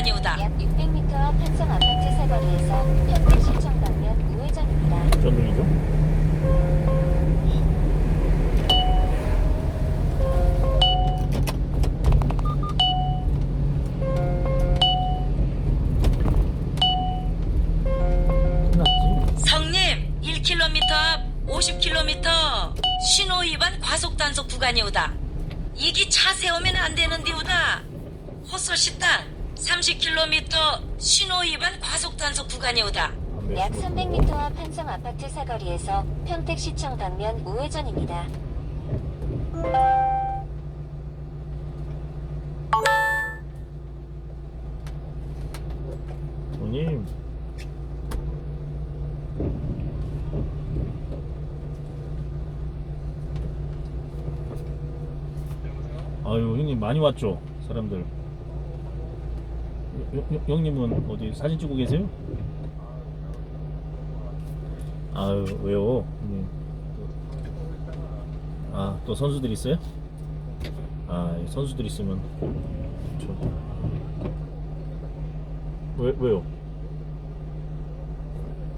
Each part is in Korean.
구간이오다. 약 600m 앞 한성 아파트 사거리에서 평택 시청 방면 우회전입니다. 전등이죠? 끝났지? 성님 1km 앞 50km 신호 위반 과속 단속 구간이 오다. 이기 차 세우면 안 되는디오다. 호소시당 30km 신호 위반 과속 단속 구간이 오다. 안약 됐어. 300m 앞 한성 아파트 사거리에서 평택 시청 방면 우회전입니다. 형님 아유 형님 많이 왔죠 사람들 형- 형- 형님은 어디 사진 찍고 계세요? 아유 왜요 형님 아또 선수들 있어요? 아 선수들 있으면 저 왜, 왜요?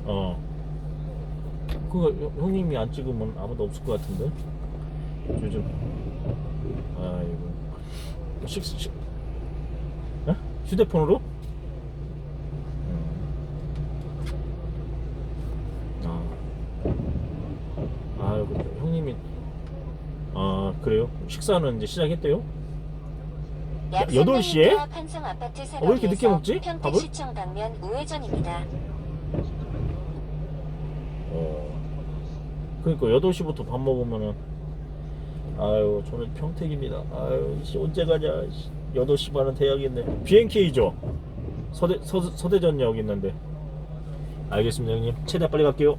어. 그거 형- 형님이 안 찍으면 아무도 없을 것 같은데? 요즘. 아이고. 식, 식, 어? 휴대폰으로? 음. 아. 아이고, 형님이. 아, 그래요? 식사는 이제 시작했대요? 약 야, 여덟 시에? 300m 앞 한성 아파트 어, 왜 이렇게 늦게 먹지? 밥을? 시청 방면 우회전입니다. 어. 그러니까 8시부터 밥 먹으면은 아유 저는 평택입니다. 아유 씨 언제 가냐. 씨, 8시 반은 돼야겠네. BNK죠. 서대 서, 서대전역 있는데. 알겠습니다 형님. 최대한 빨리 갈게요.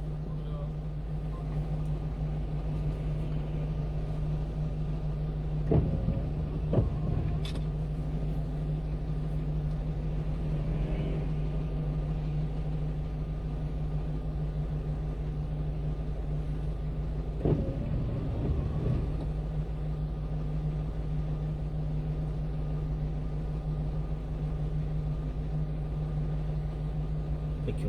就。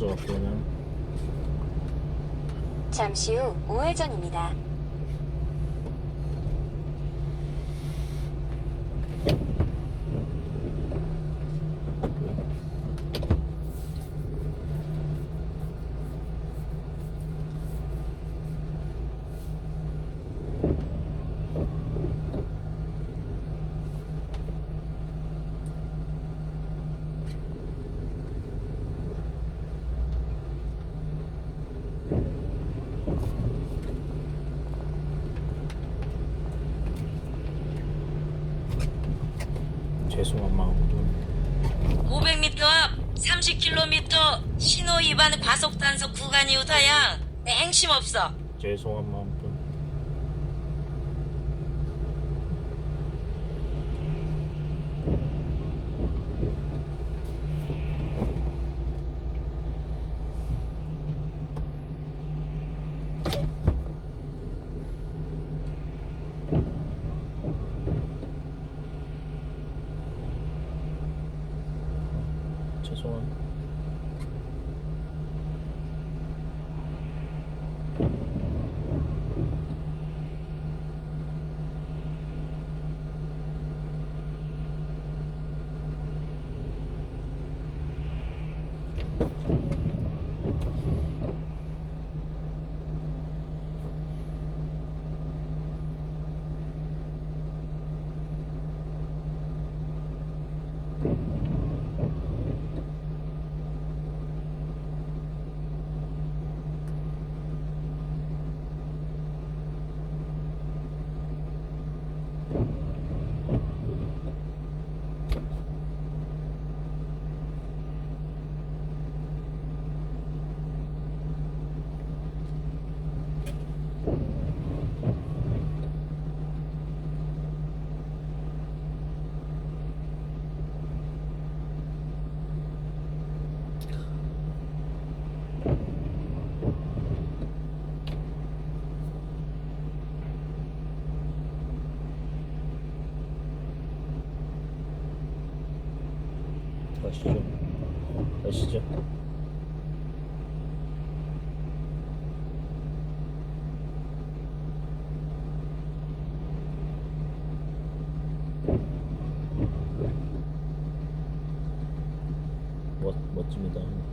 퍼져갖고 그냥 잠시 후 우회전입니다. 죄송한 마음으로 500m 앞 30km 신호 위반 과속 단속 구간이오다야. 행심 없어. 죄송한 마음으로 가시죠. 가시죠. 멋, 멋집니다. 아,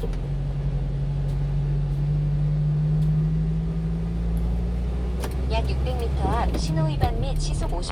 또. 약 600m 앞 신호 위반 및 시속 50